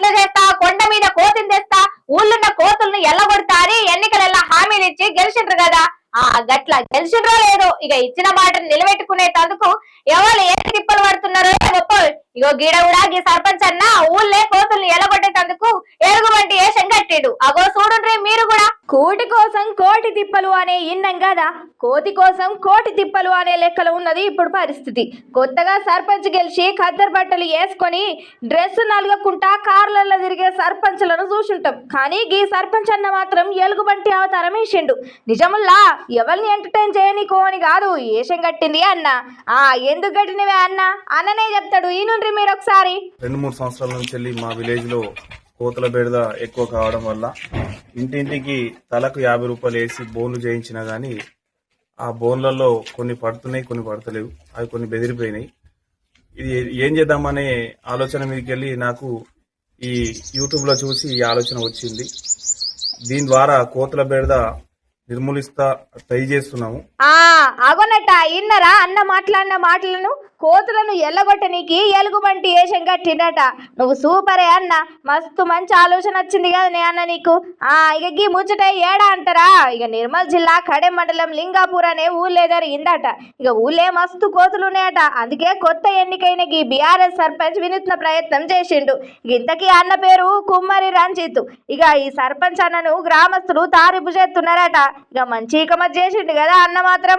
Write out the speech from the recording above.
అట్లా చేస్తా కొండ మీద కోతిని తెస్తా ఊళ్ళున్న కోతుల్ని ఎల్లగొడతారి ఎన్నికలెల్లా హామీలు ఇచ్చి గెలిచిండ్రు కదా. ఆ గట్ల గెలిచిండ్రో లేదో ఇక ఇచ్చిన మాటను నిలబెట్టుకునే తందుకు ఎవరు ఏ తిప్పలు పడుతున్నారో చెప్పు ఇగో గీడ కూడా గీ సర్పంచ్ అన్న ఊళ్ళే కోతుల్ని ఎల్లగొట్టేటందుకు ఏరుగు వంటి వేషం కట్టిడు. అగో చూడుండ్రి మీరు కూడా కోటి కోసం కోటి తిప్పలు అనే ఇన్నం కదా? కోతి కోసం కోటి తిప్పలు అనే లెక్కలు ఉన్నది ఇప్పుడు పరిస్థితి. కొత్తగా సర్పంచ్ గెలిచి ఖద్దరు బట్టలు వేసుకొని డ్రెస్ నలగకుండా కార్లలో తిరిగే సర్పంచ్లను చూసుంటాం. కానీ గీ సర్పంచ్ అన్న మాత్రం ఎలుగుబంటి అవతారం వేసిండు. నిజముల్లా ఎవరిని ఎంటర్టైన్ చేయనీకో అని కాదు ఏషం కట్టింది అన్న. ఆ ఎందుకు కట్టినవే అన్న? అన్ననే చెప్తాడు. ఈ నుండి మీరు ఒకసారి రెండు మూడు సంవత్సరాల నుంచి మా విలేజ్లో కోతుల బెడద ఎక్కువ కావడం వల్ల ఇంటింటికి తలకు యాభై రూపాయలు వేసి బోన్లు చేయించినా గానీ ఆ బోన్లలో కొన్ని పడుతున్నాయి కొన్ని పడతలేవు. అవి కొన్ని బెదిరిపోయినాయి. ఇది ఏం చేద్దామనే ఆలోచన మీదకి వెళ్ళి నాకు ఈ యూట్యూబ్లో చూసి ఈ ఆలోచన వచ్చింది. దీని ద్వారా కోతుల బెడద నిర్మూలిస్తా ట్రై చేస్తున్నాము. ఆ ఇన్నరా అన్న మాట్లాడిన మాటలను కోతులను ఎల్లగొట్టనీకి ఎలుగుబంటి ఏషం కట్టిండట. నువ్వు సూపరే అన్న. మస్తు మంచి ఆలోచన వచ్చింది కదా నే అన్న నీకు? ఆ ఇక గీ ముచ్చట ఏడా అంటారా? ఇక నిర్మల్ జిల్లా కడెం మండలం లింగాపూర్ అనే ఊళ్ళో జరిగిందట. ఇక ఊళ్ళే మస్తు కోతులు ఉన్నాయట అందుకే కొత్త ఎన్నికైన గీ బీఆర్ఎస్ సర్పంచ్ వినూత్న ప్రయత్నం చేసిండు. ఇంతకీ అన్న పేరు కుమ్మరి రంజిత్. ఇక ఈ సర్పంచ్ అన్నను గ్రామస్తులు తారిపు చేస్తున్నారట. ఇక మంచి ఇకమ చేసిండు కదా అన్న మాత్రం.